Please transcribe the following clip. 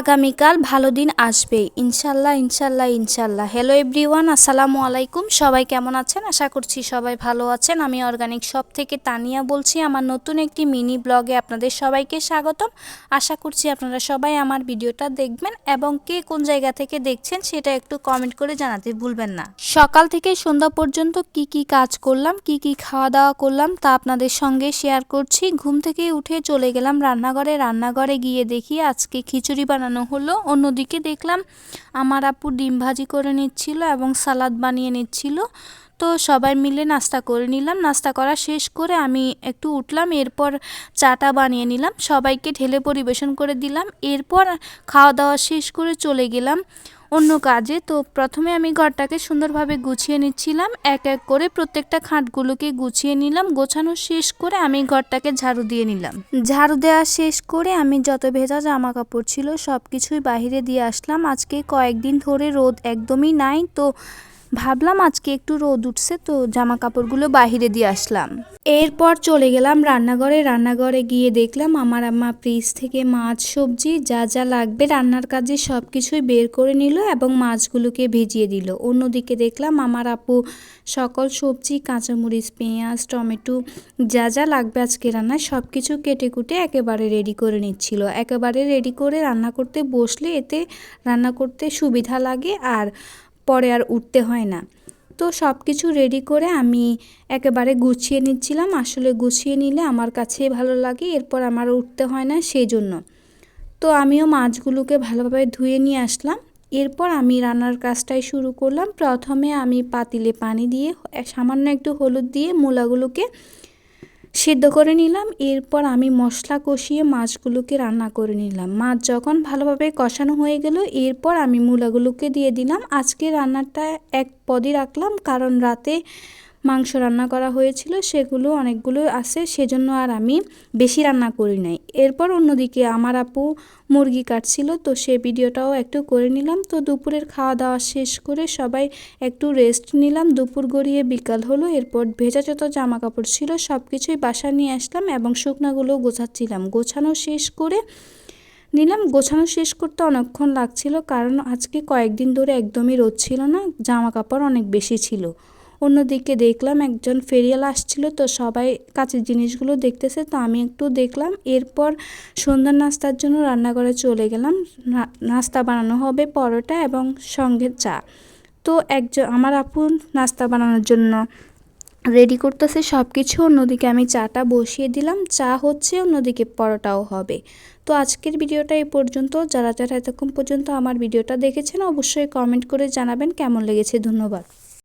আগামীকাল ভালো দিন আসবে। ইনশাল্লাহ ইনশাল্লাহ ইনশাল্লাহ। হ্যালো এভরিওয়ান আসসালামু আলাইকুম। সবাই কেমন আছেন? আশা করছি সবাই ভালো আছেন। আমি অর্গানিক শপ থেকে তানিয়া বলছি। আমার নতুন একটি মিনি ব্লগে আপনাদের সবাইকে স্বাগতম। আশা করছি আপনারা সবাই আমার ভিডিওটা দেখবেন এবং কে কোন জায়গা থেকে দেখছেন সেটা একটু কমেন্ট করে জানাতে ভুলবেন না। সকাল থেকে সন্ধ্যা পর্যন্ত কি কি কাজ করলাম, কি কি খাওয়া দাওয়া করলাম তা আপনাদের সঙ্গে শেয়ার করছি। ঘুম থেকে উঠে চলে গেলাম রান্নাঘরে। রান্নাঘরে গিয়ে দেখি আজকে খিচুড়ি বানানো হলো। অন্যদিকে দেখলাম আমার আপু ডিম ভাজি করে নিচ্ছিল এবং সালাদ বানিয়ে নিচ্ছিল। তো সবাই মিলে নাস্তা করে নিলাম। নাস্তা করা শেষ করে আমি একটু উঠলাম, এরপর চাটা বানিয়ে নিলাম। সবাইকে ঢেলে পরিবেশন করে দিলাম। এরপর খাওয়া দাওয়া শেষ করে চলে গেলাম অন্য কাজে। তো প্রথমে আমি ঘরটাকে সুন্দরভাবে গুছিয়ে নিচ্ছিলাম। এক এক করে প্রত্যেকটা খাটগুলোকে গুছিয়ে নিলাম। গোছানো শেষ করে আমি ঘরটাকে ঝাড়ু দিয়ে নিলাম। ঝাড়ু দেওয়া শেষ করে আমি যত ভেজা জামা কাপড় ছিল সব কিছুই বাহিরে দিয়ে আসলাম। আজকে কয়েকদিন ধরে রোদ একদমই নাই। তো ভাবলাম আজকে একটু রোদ উঠছে তো জামা কাপড়গুলো বাহিরে দিয়ে আসলাম। এরপর চলে গেলাম রান্নাঘরে। রান্নাঘরে গিয়ে দেখলাম আমার আম্মা ফ্রিজ থেকে মাছ, সবজি, যা যা লাগবে রান্নার কাজে সব কিছুই বের করে নিল এবং মাছগুলোকে ভিজিয়ে দিল। অন্যদিকে দেখলাম আমার আপু সকল সবজি, কাঁচামরিচ, পেঁয়াজ, টমেটো, যা যা লাগবে আজকে রান্নায় সব কিছু কেটে কুটে একেবারে রেডি করে নিচ্ছিল। একেবারে রেডি করে রান্না করতে বসলে এতে রান্না করতে সুবিধা লাগে আর পরে আর উঠতে হয় না। তো সব কিছু রেডি করে আমি একেবারে গুছিয়ে নিচ্ছিলাম। আসলে গুছিয়ে নিলে আমার কাছেই ভালো লাগে, এরপর আমার উঠতে হয় না সেই জন্য তো আমিও মাছগুলোকে ভালোভাবে ধুয়ে নিয়ে আসলাম। এরপর আমি রান্নার কাজটাই শুরু করলাম। প্রথমে আমি পাতিলে পানি দিয়ে সামান্য একটু হলুদ দিয়ে মূলাগুলোকে সিদ্ধ করে নিলাম, এরপর আমি মশলা কষিয়ে মাছগুলোকে রান্না করে নিলাম। মাছ যখন ভালোভাবে কষানো হয়ে গেল, এরপর আমি মূলাগুলোকে দিয়ে দিলাম। আজকে রান্নাটা এক পদই রাখলাম, কারণ রাতে মাংস রান্না করা হয়েছিল, সেগুলো অনেকগুলো আছে, সেজন্য আর আমি বেশি রান্না করি নাই। এরপর অন্যদিকে আমার আপু মুরগি কাটছিল, তো সে ভিডিওটাও একটু করে নিলাম। তো দুপুরের খাওয়া দাওয়া শেষ করে সবাই একটু রেস্ট নিলাম। দুপুর গড়িয়ে বিকাল হলো, এরপর ভেজা যত জামা কাপড় ছিল সব কিছুই বাসা নিয়ে আসলাম এবং শুকনাগুলো গোছাচ্ছিলাম। গোছানো শেষ করে নিলাম। গোছানো শেষ করতে অনেকক্ষণ লাগছিল, কারণ আজকে কয়েকদিন ধরে একদমই রোদ ছিল না জামা কাপড় অনেক বেশি ছিল। অন্যদিকে দেখলাম একজন ফেরিয়াল আসছিল, তো সবাই কাছের জিনিসগুলো দেখতেছে, তো আমি একটু দেখলাম। এরপর সন্ধ্যার নাস্তার জন্য রান্নাঘরে চলে গেলাম। নাস্তা বানানো হবে পরোটা এবং সঙ্গে চা। তো একজন, আমার আপু নাস্তা বানানোর জন্য রেডি করতেছে সব কিছু অন্যদিকে আমি চাটা বসিয়ে দিলাম। চা হচ্ছে, অন্যদিকে পরোটাও হবে। তো আজকের ভিডিওটা এই পর্যন্ত। যারা যারা এতক্ষণ পর্যন্ত আমার ভিডিওটা দেখেছেন, অবশ্যই কমেন্ট করে জানাবেন কেমন লেগেছে। ধন্যবাদ।